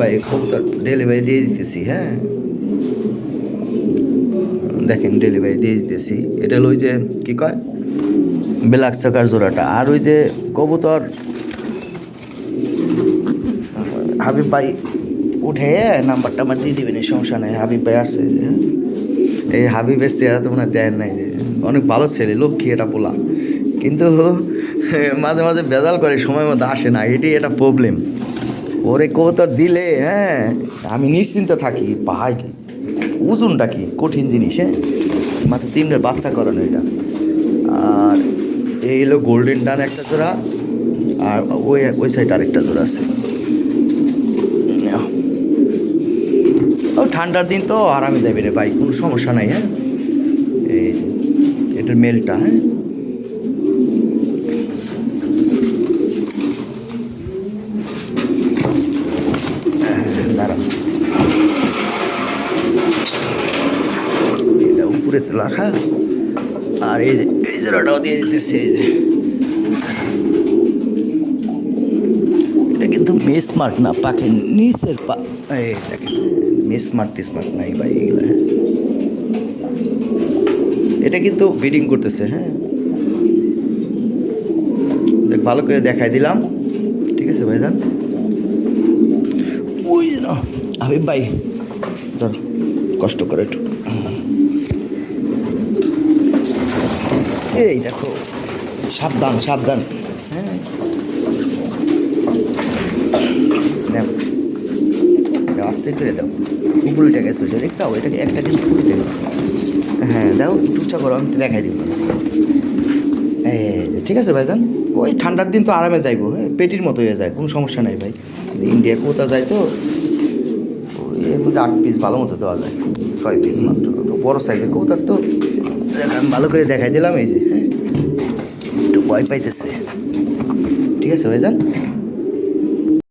ভাই কবুতর ডেলিভারি দিয়ে দিতেছি হ্যাঁ? দেখেন ডেলিভারি দিয়ে দিতেছি। এটা ওই যে, কী কয়? ব্ল্যাক চাকার জোড়াটা। আর ওই যে কবুতর, হাবিব ভাই উঠে নাম্বার টাম্বার দিয়ে দিবেন সমস্যা নেই, হাবিব ভাই আসছে হ্যাঁ? এই হাবিবের চেহারা তো মনে হয় দেন নাই অনেক ভালো ছেলে, লক্ষ্মী এটা পোলা। কিন্তু মাঝে মাঝে বেজাল করে, সময় মতো আসে না, এটাই এটা প্রবলেম ওরে কবুতর দিলে হ্যাঁ আমি নিশ্চিন্ত থাকি। পাহাই কি ওজনটা কি? কঠিন জিনিস হ্যাঁ? মাত্র তিনটের বাচ্চা করানো এটা। আর এই হলো গোল্ডেন ডান একটা জোড়া, আর ওই ওই সাইড আরেকটা জোড়া আছে। ঠান্ডার দিন তো, আরামে যাবে রে ভাই, কোনো সমস্যা নাই হ্যাঁ? এই এটার মেলটা হ্যাঁ? দাঁড়াও এটা উপরে তো রাখা। আর এই এই জোড়াটাও দিয়ে দিতেছে এটা কিন্তু মিস মার্ক না, পাখি নিচের পা এই দেখেন মিস মার্ক টিস মার্ক নাই ভাই, এগুলো হ্যাঁ। এটা কিন্তু বিডিং করতেছে হ্যাঁ। ভালো করে দেখাই দিলাম। ঠিক আছে, ভাইজান? ওই না, হাবিব ভাই ধর কষ্ট করে একটু। এই দেখো, সাবধান সাবধান। হ্যাঁ। এটা আস্তে করে দাও। উপরে গেছে ওইটা দেখছ? এটাকে একটা কিন্তু উপরে গেছে। হ্যাঁ দাও, একটু করো, আমি দেখাই দিব। ঠিক আছে ভাইজান? ওই ঠান্ডার দিন তো আরামে যাইবো হ্যাঁ পেটির মতো হয়ে যায়, কোনো সমস্যা নাই ভাই। ইন্ডিয়া কোথা যায় তো এর মধ্যে আট পিস ভালো মতো দেওয়া যায়, ছয় পিস মাত্র বড়ো সাইজের কৌতার তো ভালো করে দেখাই দিলাম, এই যে হ্যাঁ একটু ভয় পাইতেছে। ঠিক আছে ভাইজান?